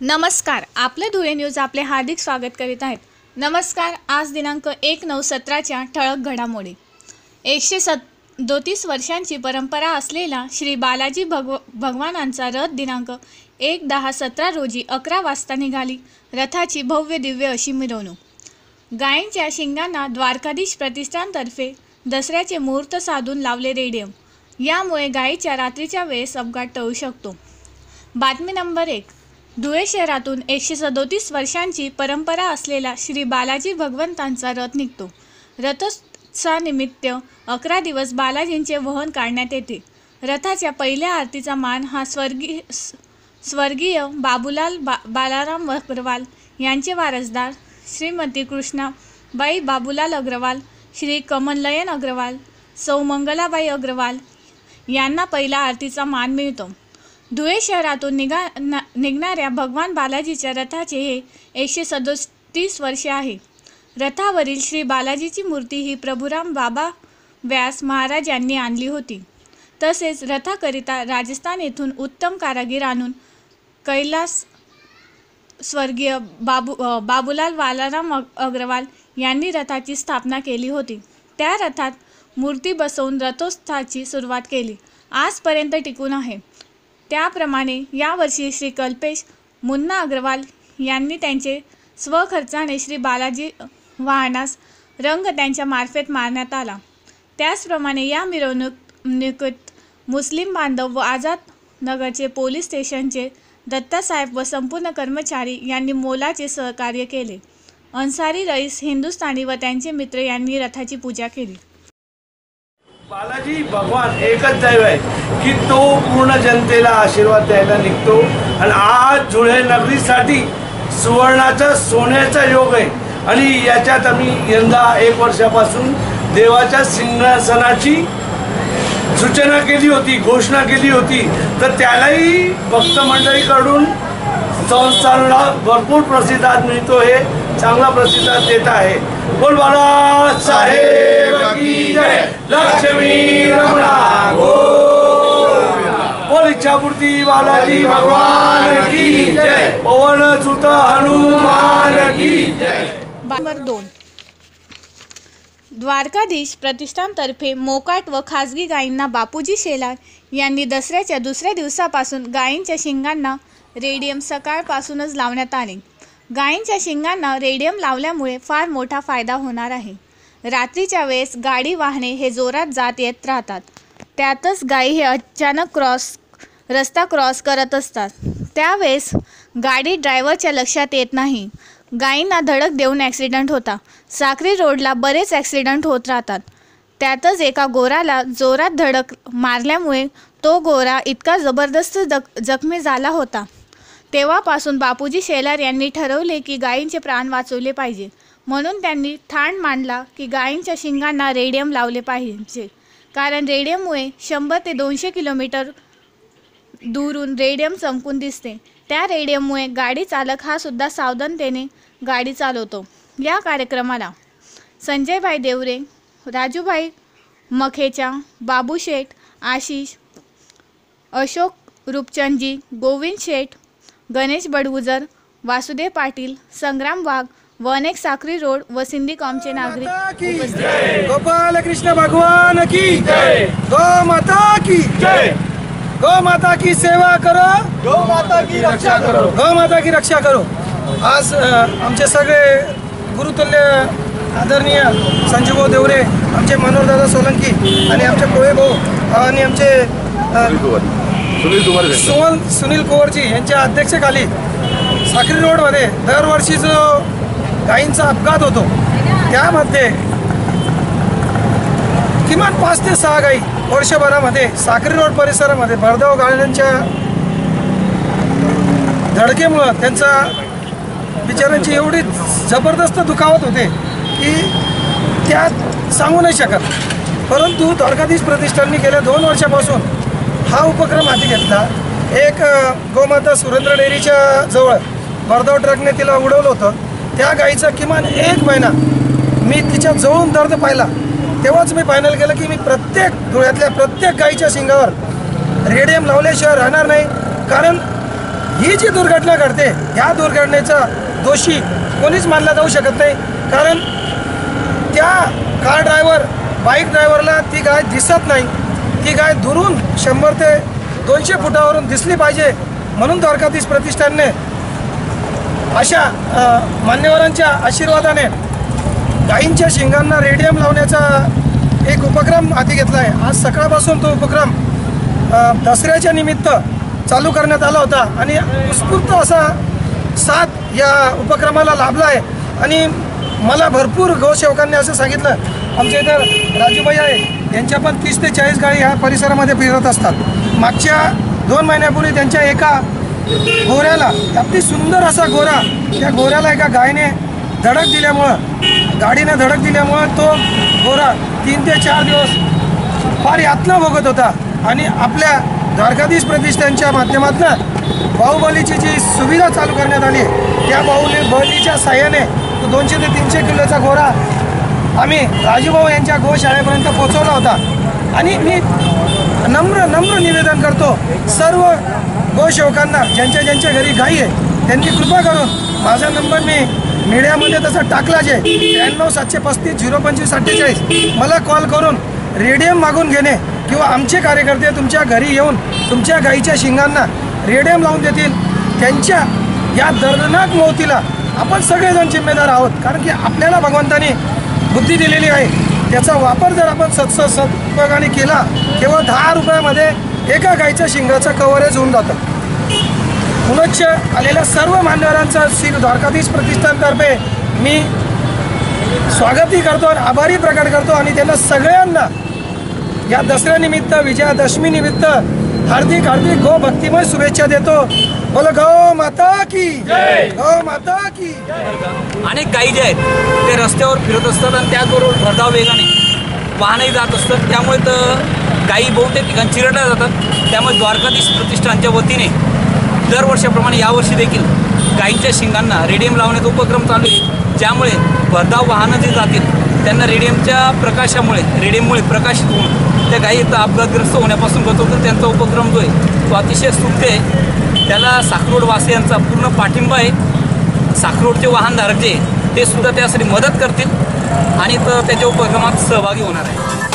नमस्कार आपलं धुळे न्यूज आपले हार्दिक स्वागत करीत आहेत. नमस्कार आज दिनांक एक नऊ सतराच्या ठळक घडामोडी. एकशे सदोतीस वर्षांची परंपरा असलेला श्री बालाजी भगव भगवानांचा रथ दिनांक एक दहा सतरा रोजी अकरा वाजता निघाली. रथाची भव्य दिव्य अशी मिरवणूक. गायींच्या शिंगांना द्वारकाधीश प्रतिष्ठानतर्फे दसऱ्याचे मुहूर्त साधून लावले रेडियम. यामुळे गायीच्या रात्रीच्या वेळेस अपघात टळू शकतो. बातमी नंबर एक. धुळे शहरातून एकशे सदोतीस वर्षांची परंपरा असलेला श्री बालाजी भगवंतांचा रथ निघतो. रथोत्सानिमित्त अकरा दिवस बालाजींचे वहन काढण्यात येते. रथाच्या पहिल्या आरतीचा मान हा स्वर्गीय स्वर्गीय बाबूलाल बा बालाराम अग्रवाल यांचे वारसदार श्रीमती कृष्णाबाई बाबूलाल अग्रवाल श्री कमलनयन अग्रवाल सौ मंगलाबाई अग्रवाल यांना पहिला आरतीचा मान मिळतो. धुळे शहरातून निघा निघणाऱ्या भगवान बालाजीच्या रथाचे हे एकशे सदोतीस वर्षे आहे. रथावरील श्री बालाजीची मूर्ती ही प्रभुराम बाबा व्यास महाराज यांनी आणली होती. तसेच रथाकरिता राजस्थान येथून उत्तम कारागीर आणून कैलास स्वर्गीय बाबू बाबूलाल बालाराम अग- अग्रवाल यांनी रथाची स्थापना केली होती. त्या रथात मूर्ती बसवून रथोत्सवाची सुरुवात केली. आजपर्यंत टिकून आहे. त्याप्रमाणे यावर्षी श्री कल्पेश मुन्ना अग्रवाल यांनी त्यांचे स्वखर्चाने श्री बालाजी वाहनास रंग त्यांच्या मार्फत मारण्यात आला. त्याचप्रमाणे या मिरवणुकीत मुस्लिम बांधव व आझाद नगरचे पोलीस स्टेशनचे दत्तासाहेब व संपूर्ण कर्मचारी यांनी मोलाचे सहकार्य केले. अन्सारी रईस हिंदुस्थानी व त्यांचे मित्र यांनी रथाची पूजा केली. बालाजी भगवान एकच दैव आहे की तो पूर्ण जनतेला आशीर्वाद द्यायला निघतो. आणि आज जुळे नगरीसाठी सुवर्णाचा सोन्याचा योग आहे. आणि याच्यात आम्ही यंदा एक वर्षापासून देवाच्या सिंहासनाची सूचना केली होती घोषणा केली होती. तर त्यालाही भक्त मंडळीकडून संस्थानला भरपूर प्रतिसाद मिळतो हे चांगला प्रतिसाद देत आहे. बोल बाळा साहेब लक्ष्मी रमणा. बोल इच्छापूर्ती बालाजी भगवान की जय. पवन सुत हनुमान की जय. नंबर दोन. द्वारकाधीश प्रतिष्ठानतर्फे मोकाट व खाजगी गायींना बापूजी शेलार यांनी दसऱ्याच्या दुसऱ्या दिवसापासून गायींच्या शिंगांना रेडियम सकाळपासूनच लावण्यात आले. गायींच्या शिंगांना रेडियम लावल्यामुळे फार मोठा फायदा होणार आहे. रात्रीच्या वेळेस गाडी वाहने हे जोरात जात येत राहतात. त्यातच गायी हे अचानक क्रॉस रस्ता क्रॉस करत असतात. त्यावेळेस गाडी ड्रायव्हरच्या लक्षात येत नाही. गायींना धडक देऊन ॲक्सिडंट होता. साखरी रोडला बरेच ॲक्सिडंट होत राहतात. त्यातच एका गोराला जोरात धडक मारल्यामुळे तो गोरा इतका जबरदस्त जख जखमी झाला होता. तेव्हापासून बापूजी शेलार यांनी ठरवले की गायींचे प्राण वाचवले पाहिजे. म्हणून त्यांनी ठाण मांडला की गायींच्या शिंगांना रेडियम लावले पाहिजे. कारण रेडियममुळे शंभर ते दोनशे किलोमीटर दूरून रेडियम चमकून दिसते. त्या रेडियममुळे गाडी चालक हा सुद्धा सावधानतेने गाडी चालवतो. या कार्यक्रमाला संजयभाई देवरे राजूभाई मखेचा बाबू शेठ आशिष अशोक रूपचंदजी गोविंद शेठ गणेश बडगुजर वासुदेव पाटील संग्राम वाघ व अनेक साक्री रोड व सिंधीकॉमचे नागरिक की गोपाल कृष्ण भगवान की गो माता की गो माता की सेवा करो. गो माता की रक्षा करो. गो माता की रक्षा करो. आज आमचे सगळे गुरुतुल्य आदरणीय संजीव देवरे आमचे मनोहरदादा सोलंकी आणि आमचे पोहे भाऊ आणि आमचे सुनील कुमार सुमन सुनील कुंवरजी यांच्या अध्यक्षेखाली साखरी रोडमध्ये दरवर्षी जो गायींचा अपघात होतो. त्यामध्ये किमान पाच ते सहा गाई वर्षभरामध्ये साखरी रोड परिसरामध्ये भरधाव गाड्यांच्या धडकेमुळं त्यांचा बिचाऱ्यांची एवढी जबरदस्त दुखावत होते की त्या सांगू नाही शकत. परंतु द्वारकाधीश प्रतिष्ठानने गेल्या दोन वर्षापासून हा उपक्रम हाती घेतला. एक गोमाता सुरेंद्र डेअरीच्या जवळ भरधाव ट्रकने तिला उडवलं होतं. त्या गाईचा किमान एक महिना मी तिच्या जवळून दर्द पाहिला. तेव्हाच मी फायनल केलं की मी प्रत्येक धुळ्यातल्या प्रत्येक गाईच्या शिंगावर रेडियम लावल्याशिवाय राहणार नाही. कारण ही जी दुर्घटना घडते ह्या दुर्घटनेचा दोषी कोणीच मानला जाऊ शकत नाही. कारण त्या कार ड्रायव्हर बाईक ड्रायव्हरला ती गाय दिसत नाही. ती गाय दुरून शंभर ते दोनशे फुटावरून दिसली पाहिजे म्हणून द्वारकाधीश प्रतिष्ठानने अशा मान्यवरांच्या आशीर्वादाने गायींच्या शिंगांना रेडियम लावण्याचा एक उपक्रम हाती घेतला आहे. आज सकाळपासून तो उपक्रम दसऱ्याच्या निमित्त चालू करण्यात आला होता आणि उत्स्फूर्त असा साथ या उपक्रमाला लाभला आहे. आणि मला भरपूर गौसेवकांनी असं सांगितलं आमच्या इथं राजूबाई आहे यांच्या पण तीस ते चाळीस गाडी ह्या परिसरामध्ये फिरत असतात. मागच्या दोन महिन्यापूर्वी त्यांच्या एका गोऱ्याला अगदी सुंदर असा गोरा त्या गोऱ्याला एका गायने धडक दिल्यामुळं गाडीने धडक दिल्यामुळं तो गोरा तीन ते चार दिवस फार यातना भोगत होता. आणि आपल्या द्वारकाधीश प्रतिष्ठानच्या माध्यमातून बाहुबलीची जी सुविधा चालू करण्यात आली त्या बाहुली बलीच्या साह्याने तो दोनशे ते तीनशे किलोचा घोरा आम्ही राजूभाऊ यांच्या गोशाळेपर्यंत पोहोचवला होता. आणि मी नम्र नम्र निवेदन करतो सर्व गोसेवकांना ज्यांच्या ज्यांच्या घरी गाई आहे त्यांनी कृपा करून माझा नंबर मी मीडियामध्ये तसा टाकला जे त्र्याण्णव सातशे पस्तीस झिरो पंचवीस अठ्ठेचाळीस. मला कॉल करून रेडियम मागून घेणे किंवा आमचे कार्यकर्ते तुमच्या घरी येऊन तुमच्या गाईच्या शिंगांना रेडियम लावून देतील. त्यांच्या या दर्दनाक मोतीला आपण सगळेजण जिम्मेदार आहोत कारण की आपल्याला भगवंताने बुद्धी दिलेली आहे. त्याचा वापर जर आपण सत्स सदुपयोगाने केला केवळ दहा रुपयामध्ये एका गाईच्या शिंगाचं कव्हरेज होऊन जातं. पुनश्च आलेल्या सर्व मान्यवरांचं श्री द्वारकाधीश प्रतिष्ठानतर्फे मी स्वागतही करतो आणि आभारी प्रकट करतो आणि त्यांना सगळ्यांना या दसऱ्यानिमित्त विजयादशमीनिमित्त हार्दिक हार्दिक गो भक्तिमय शुभेच्छा देतो. बोला गौ माता की गौ माता की अनेक गाई जे आहेत ते रस्त्यावर फिरत असतात आणि त्याचबरोबर भरधाव वेगाने वाहनही जात असतात. त्यामुळे तर गाई बहुतेक ठिकाणी चिरडल्या जातात. त्यामुळे द्वारकाधीश प्रतिष्ठानच्या वतीने दरवर्षाप्रमाणे यावर्षी देखील गाईच्या शिंगांना रेडियम लावण्याचा उपक्रम चालू आहे. ज्यामुळे भरधाव वाहनं जे जातील त्यांना रेडियमच्या प्रकाशामुळे रेडियममुळे प्रकाशित होऊन त्या गायी इथं अपघातग्रस्त होण्यापासून बचवतो त्यांचा उपक्रम जो आहे तो अतिशय स्तुत्य आहे. त्याला साखरोड वासियांचा पूर्ण पाठिंबा आहे. साखरोडचे वाहनधारक जे ते सुद्धा त्यासाठी मदत करतील आणि तर त्याच्या उपक्रमात सहभागी होणार आहे